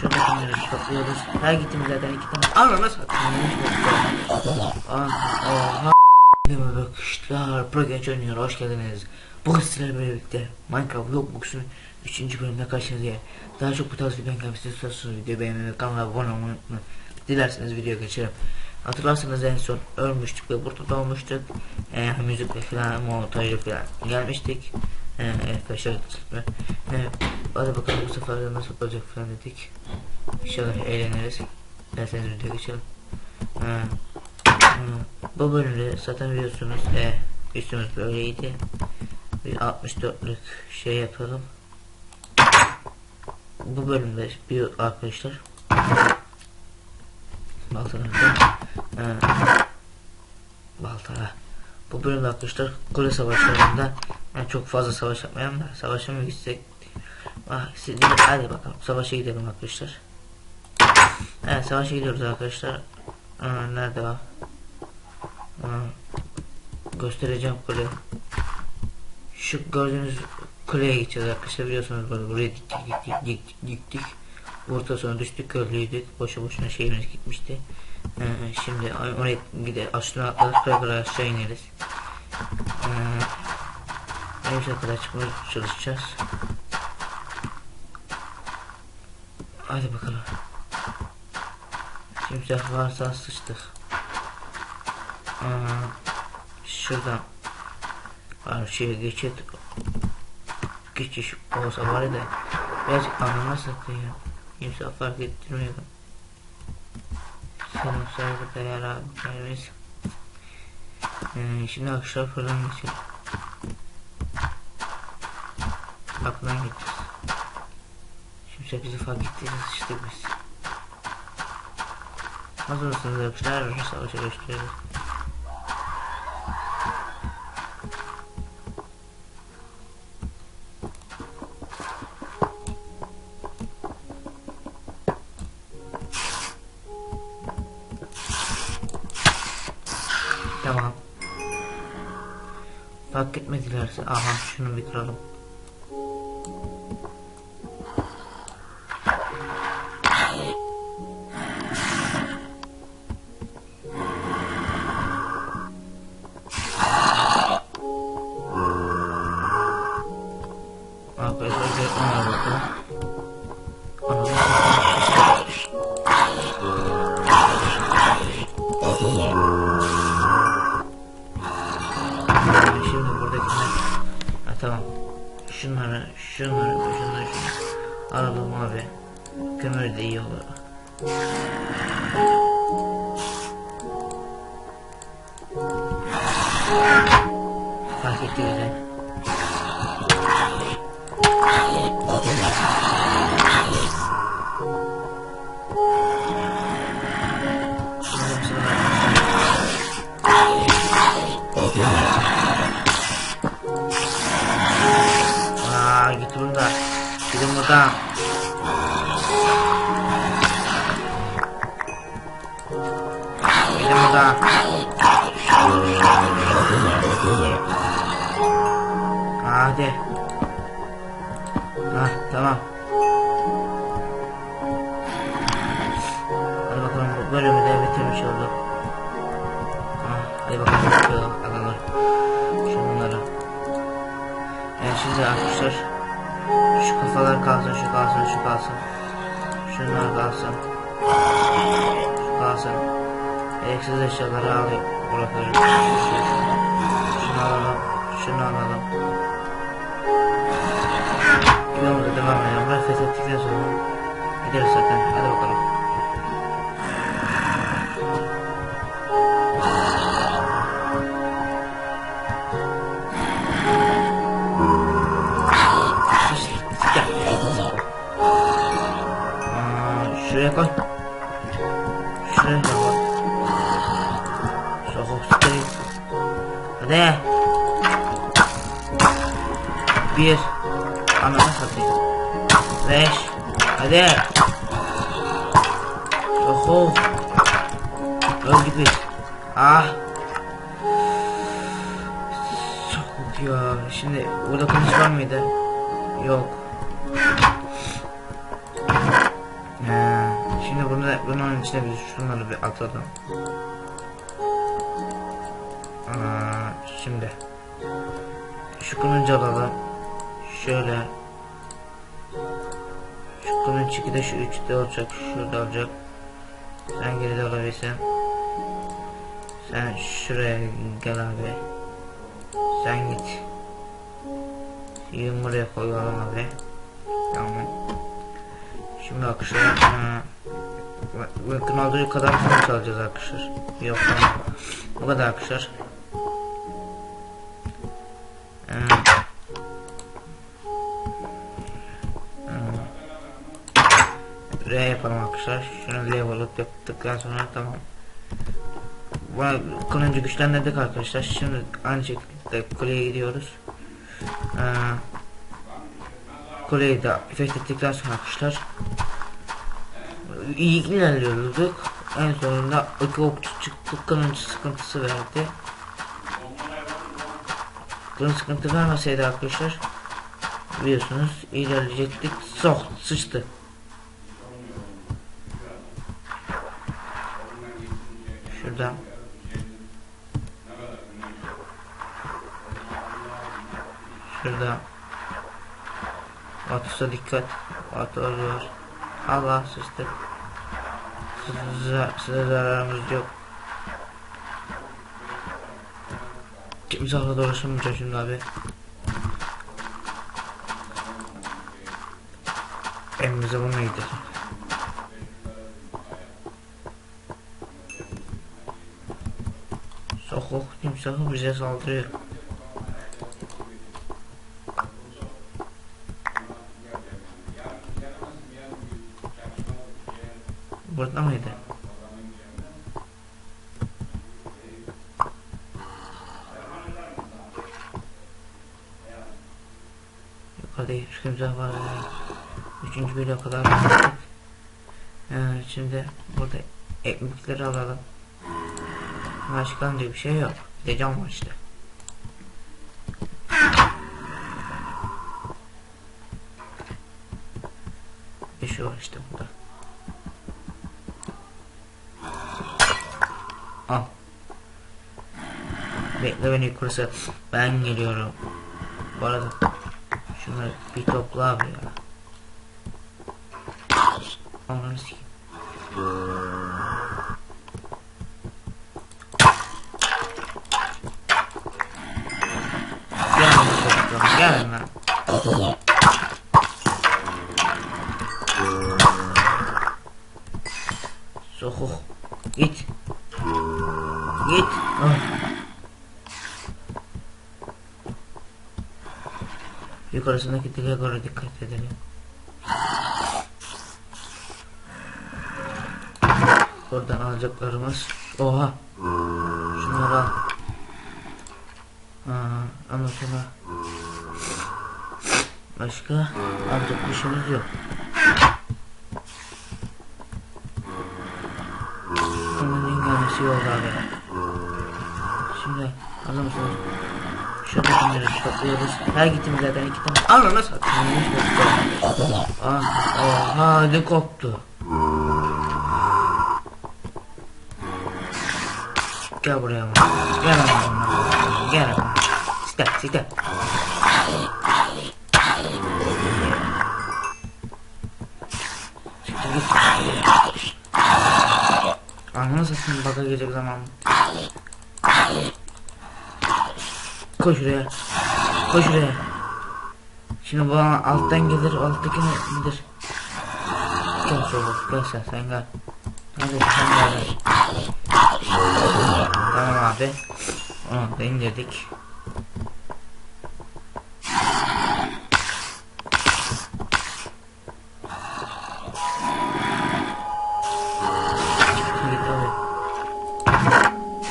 Şuradakileri topluyoruz. Her gittiğimiz yerden iki tane. Ananı satayım. Ah, Oha. Merhaba bakışlar. Pro Genç oynuyor. Hoş geldiniz. Bugün sizlerle birlikte Minecraft Roblox'un 3. bölümünde karşınızdayım. Daha çok bu tarz videodan gelmesi istiyorsanız videoyu beğenmeyi ve kanala abone olmayı unutmayın. Dilerseniz videoya geçelim. Hatırlarsanız en son ölmüştük ve burada doğmuştuk. Ee, müzik ve filan montajı filan gelmiştik. Evet başarılı tutma. Ee, hadi bakalım bu sefer de nasıl olacak filan dedik. İnşallah eğleniriz. Dilerseniz videoya geçelim. Hmm, Bu bölümde zaten biliyorsunuz e, üstümüz böyleydi. Bir 64'lük şey yapalım. Bu bölümde bir arkadaşlar baltalarında e, balta bu bölümde arkadaşlar kule savaşlarında yani çok fazla savaş yapmayalım da savaşa mı gitsek ah, siz, hadi bakalım savaşa gidelim arkadaşlar evet savaşa gidiyoruz arkadaşlar Aa, nerede o Aa, göstereceğim kule. Şu gördüğünüz kuleye gideceğiz arkadaşlar biliyorsunuz böyle buraya diktik diktik diktik diktik. Orta sonra düştük körlüydük. Boşu boşuna şeyimiz gitmişti. Ee, şimdi oraya gide aşağı atladık tekrar aşağı ineriz. Ee, en kadar çıkmaya çalışacağız. Hadi bakalım. Şimdi varsa sıçtık. Aa, şuradan karşıya geçit geçiş olsa var da birazcık anlamaz satıyor. Kimse fark ettirmiyor. Selam saygı değer abi gelmeyiz. Ee, şimdi akşam falan geçelim. Aklına gideceğiz. Şimdi bizi fark ettiyse sıçtık biz. Hazır mısınız arkadaşlar? Savaşa geçiyoruz. Etmedilerse aha şunu bir kıralım. Şimdi arkadaşlar şu kafalar kalsın, şu kalsın, şu kalsın. Şunlar kalsın. Şu kalsın. Gereksiz eşyaları alayım. Bırakıyorum. Şunu alalım. Şunu alalım. Yolumuza devam edelim. Burayı fethettikten sonra gideriz zaten. Hadi bakalım. Şuraya koy. Şuraya koy. Sokak tutayım. Hadi. Bir. Ananı satayım. Beş. Hadi. Oho. Öldük biz. Ah. Çok ya. Şimdi burada var mıydı? Yok. Bunun içine biz şunları bir atalım. Aa, şimdi şu kılıncı alalım. Şöyle. Şu kılıç 2'de şu 3'de olacak. Şurada olacak. Sen geride olabilirsin. Sen şuraya gel abi. Sen git. Yumuraya koyalım abi. Tamam. Şimdi arkadaşlar bakın olduğu kadar sonuç alacağız arkadaşlar. Yok tamam. Bu kadar arkadaşlar. Eee, eee, R yapalım arkadaşlar. Şunu level up yaptıktan sonra tamam. Kullanıcı güçlendirdik arkadaşlar. Şimdi aynı şekilde kuleye gidiyoruz. Eee kuleyi de efekt ettikten sonra arkadaşlar iyi ilerliyorduk. En sonunda iki okçu çıktı. Kılıncı sıkıntısı verdi. Kılıncı sıkıntı vermeseydi arkadaşlar biliyorsunuz ilerleyecektik. Sok sıçtı. Şuradan Şurada Atısa dikkat Atı oluyor Allah sıçtı Size, size zararımız yok. Kimsahla dolaşamayacağım şimdi abi? Emmize bunu gidelim Sokak timsahı bize saldırıyor Burada mıydı? Hiç kimse var. Üçüncü bölüye kadar geldik. Evet, şimdi burada ekmekleri alalım. Başka diye bir şey yok. Bir de cam var işte. Bir şey var işte burada. Al. Bekle beni yukarısı. Ben geliyorum. Bu arada abi ya. Yukarısındaki dile göre dikkat edelim. Oradan alacaklarımız. Oha. Şunları al. Aa, başka alacak bir şeyimiz yok. Onun gelmesi yok abi. Şimdi anlar Şöyle bunları topluyoruz. Her gittiğimiz zaten iki tane. Ananı satayım. Ah, oha ne koptu. Gel buraya bak. Gel ama. Gel ama. Site site. Ananı satayım baka gelecek zaman. Koş şuraya. Koş şuraya. Şimdi bu alttan gelir. Alttaki ne- nedir? Gel soğuk. Gel sen sen gel. Hadi sen gel. Tamam abi. Onu da indirdik.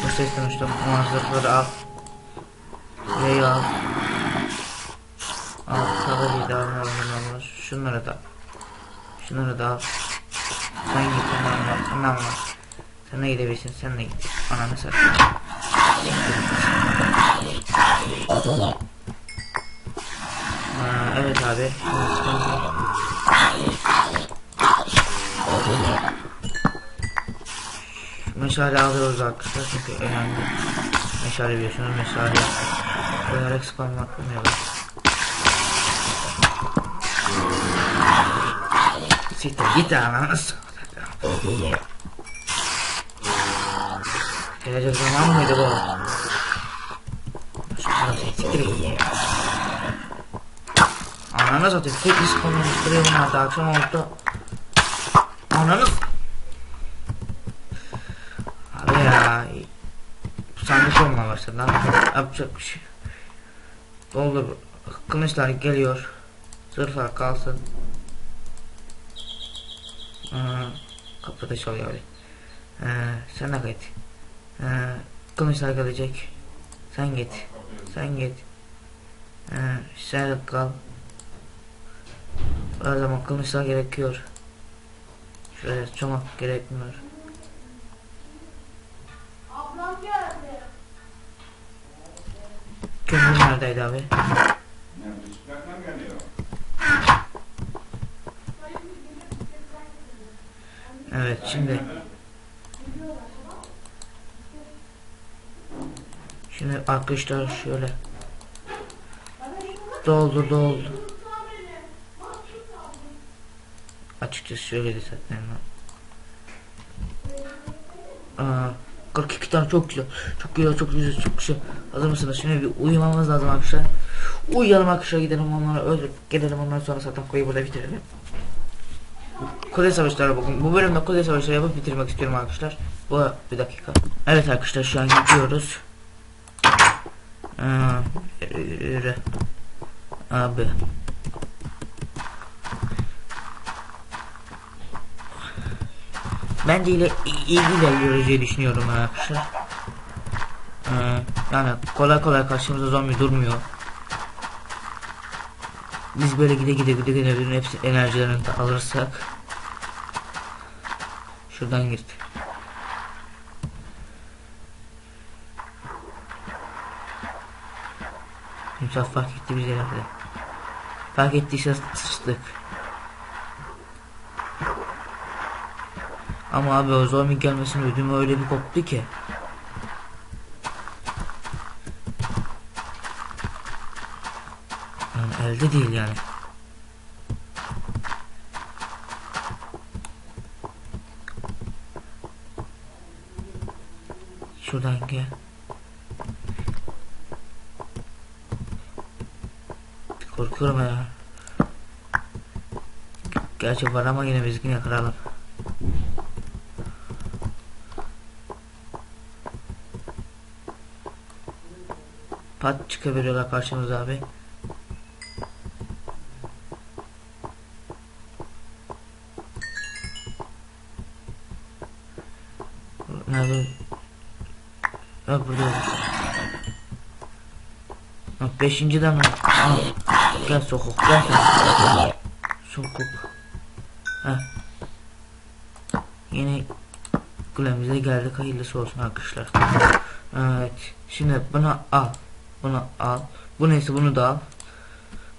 Bu ses demiştim. Muhasırları al. Neyi al? Al. Tabii ki alma alma Şunları da. Şunları da al. Sen git onlarla. Onlarla. Sen de gidebilirsin. Sen de git. Ananı satayım. Evet abi. meşale alıyoruz arkadaşlar çünkü önemli. Meşale biliyorsunuz meşale koyarak spam atmıyorlar. Siktir git ananı Gelecek zaman mıydı bu? Ananı satayım sürekli spam yaptırıyor bunlar da akşam oldu. Ananı Abi ya sandık olmaya başladı lan. Yapacak bir şey. Doldur. Kılıçlar geliyor. Zırhlar kalsın. Ee, kapıda çalıyor öyle. Ee, sen de git. Ee, kılıçlar gelecek. Sen git. Sen git. Ee, sen kal. O zaman kılıçlar gerekiyor. Şöyle çomak gerekmiyor. Kömür neredeydi abi? Evet şimdi. Şimdi arkadaşlar şöyle. Doldu doldu. Açıkçası şöyle de zaten. Aa, 42 tane çok güzel çok güzel çok güzel çok güzel Hazır mısınız şimdi bir uyumamız lazım arkadaşlar Uyuyalım arkadaşlar gidelim onları öldürüp gelelim ondan sonra zaten koyu burada bitirelim Kule savaşları bugün. Bu bölümde kule savaşları yapıp bitirmek istiyorum arkadaşlar. Bu bir dakika. Evet arkadaşlar şu an gidiyoruz. Ee. Abi. Bence ile iyi ilerliyoruz diye düşünüyorum arkadaşlar. Ee, yani kolay kolay karşımıza zombi durmuyor. Biz böyle gide gide gide gide bütün hepsi enerjilerini de alırsak Şuradan git. Timsah fark etti bizi herhalde. Fark ettiyse sıçtık. Ama abi o zombi gelmesini ödümü öyle bir koptu ki. Yani elde değil yani. Şuradan gel. Korkuyorum ya. Gerçi var ama yine biz yine kıralım. Pat çıkabiliyorlar karşımıza abi. Nerede? Ha burada. Ha beşinci de mi? Ha, gel sokuk gel. gel. Sokuk. Ha. Yine kulemize geldik hayırlısı olsun arkadaşlar. Evet. Şimdi bunu al. Bunu al. Bu neyse bunu da al.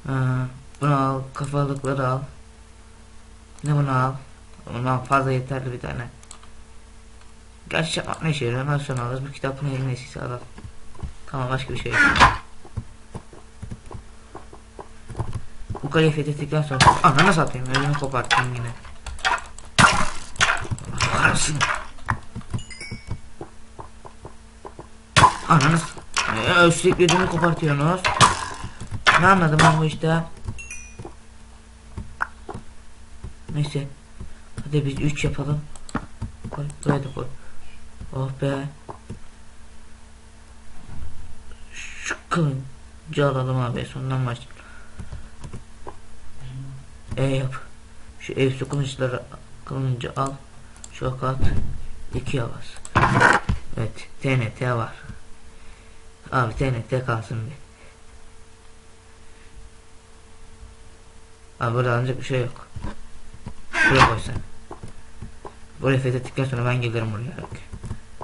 Ee, bunu al. Kafalıkları al. Ne bunu al. Bundan fazla yeterli bir tane. Gerçi yapmak ne işe yarıyor? Nasıl alırız? Bu kitabın eline eskisi alalım. Tamam başka bir şey yok. Bu kaleyi fethettikten sonra ananı satayım elimi koparttım yine. Kahretsin. Ananı Ee, sürekli ödümü kopartıyorsunuz. Ne anladım ben bu işte? Neyse. Hadi biz 3 yapalım. Koy, buraya da koy. Oh be. Şu kılıncı alalım abi sondan başlayalım. E yap. Şu evsu kılıçları kılıncı al. Çok at. İki bas. Evet TNT var. Abi TNT kalsın bir. Abi burada alınacak bir şey yok. Buraya koy sen. Burayı fethettikten sonra ben gelirim buraya.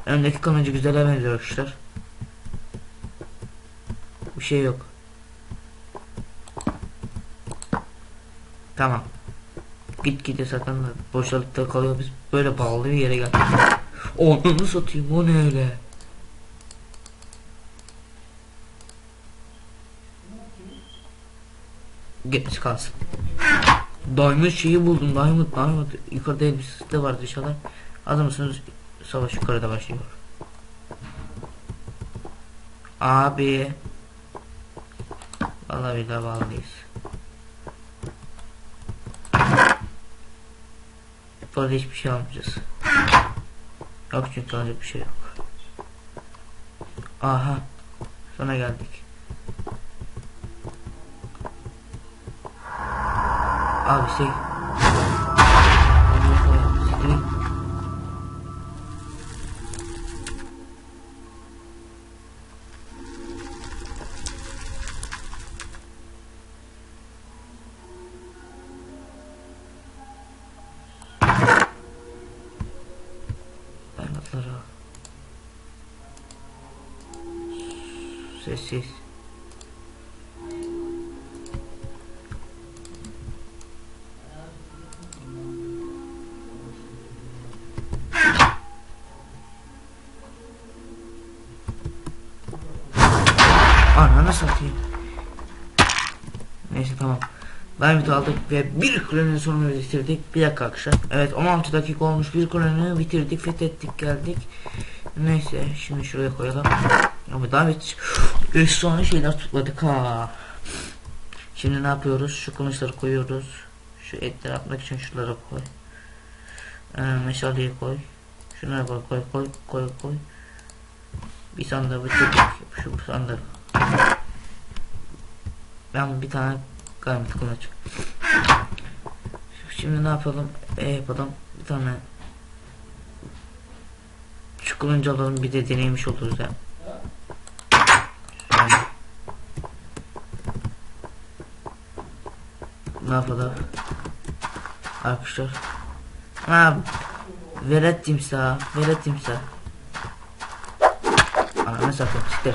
Öndeki kılıncı güzel benziyor arkadaşlar. Bir şey yok. Tamam. Git gide zaten boşalıkta kalıyor biz böyle bağlı bir yere geldik. Onu satayım o ne öyle? Gitmiş kalsın. Diamond şeyi buldum. Diamond, Diamond. Yukarıda elbisesi de var dışarıda. Hazır mısınız? Savaş yukarıda başlıyor. Abi. Vallahi billahi bağlıyız. Burada hiçbir şey almayacağız. Yok çünkü alacak bir şey yok. Aha. Sana geldik. Abi şey. Siktir. Ananı satayım. Neyse tamam. Diamond aldık ve bir kulenin sonunu bitirdik. Bir dakika arkadaşlar. Evet 16 dakika olmuş bir kulenin bitirdik fethettik geldik. Neyse şimdi şuraya koyalım. Ama David efsane şeyler tutmadık ha. Şimdi ne yapıyoruz? Şu kılıçları koyuyoruz. Şu etleri atmak için şunları koy. Ee, meşaleyi koy. Şunları koy koy koy koy koy. Bir sandığı bitirdik. Şu sandığı. Ben bir tane garment kılıç. Şimdi ne yapalım? E yapalım. Bir tane şu alalım bir de deneymiş oluruz ya. Şöyle. Ne yapalım? Arkadaşlar. Ha, velet timsah, velet timsah. Ananı satayım, siktir.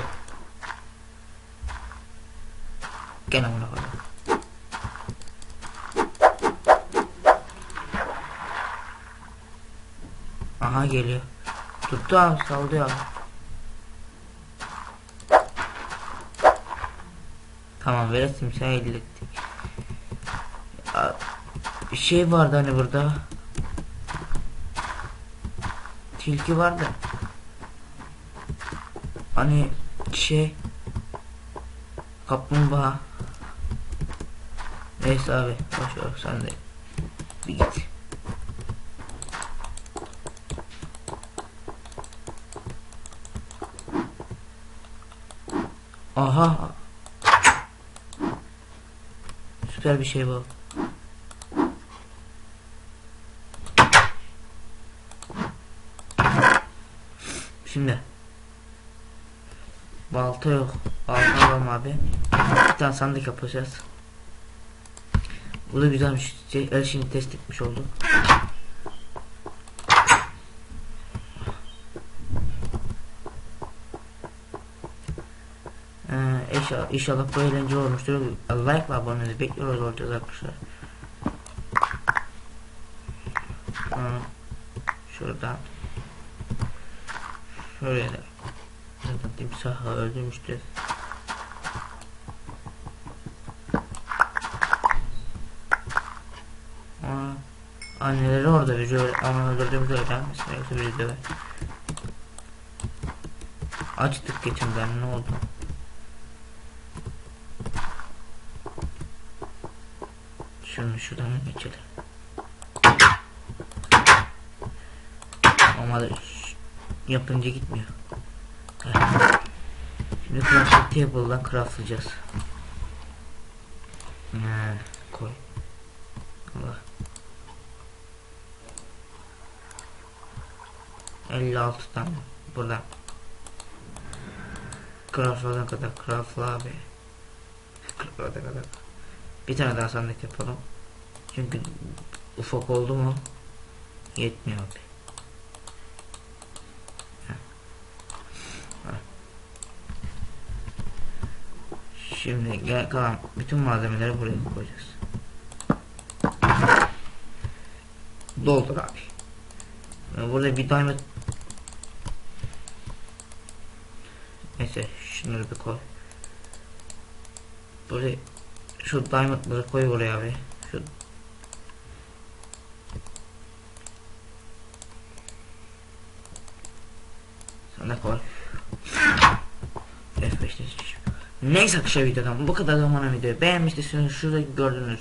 Gel amına koyayım. Aha geliyor. Tuttu abi saldı abi. Tamam velet timsahı elde ettik. Ya, Bir şey vardı hani burada. Tilki vardı. Hani şey Kaplumbağa. Neyse abi boş ver sen de bir git. Aha. Süper bir şey bu. Şimdi Balta yok. Balta alalım abi. Bir tane sandık yapacağız. Bu da güzelmiş. Şey, el şimdi test etmiş olduk. Ee, inşallah, inşallah bu eğlenceli olmuştur. Like ve abone bekliyoruz olacağız arkadaşlar. Aa, şuradan. Şöyle. Zaten timsahı öldürmüştü. Aa, anneleri orada bizi ama öldürdüğümüzü öğrenmesin yoksa bizi döver. Açtık geçimden ne oldu? Şunu şuradan geçelim. Ama da yapınca gitmiyor. Şimdi crafting table'dan craftlayacağız. He, koy. Allah. 56 tane buradan. Craftladığına kadar craftla abi. Craftladığına kadar. Bir tane daha sandık yapalım. Çünkü ufak oldu mu yetmiyor abi. Şimdi gel kalan bütün malzemeleri buraya koyacağız. Doldur abi. Burada bir diamond işte şunları bir koy. Böyle şu diamondları koy oraya abi. Şu Sana koy. F5'te Neyse arkadaşlar videodan bu kadar zamana videoyu beğenmişsiniz. Şurada gördüğünüz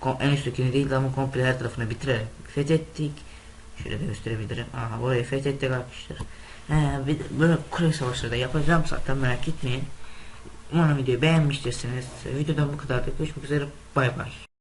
kom- en üsttekini değil de ama komple her tarafını bitirelim. Fethettik. Şöyle gösterebilirim. Aha burayı fethettik arkadaşlar. Böyle kule savaşları da yapacağım zaten merak etmeyin. Umarım videoyu beğenmiştirsiniz. Videodan bu kadar. Görüşmek üzere. Bay bay.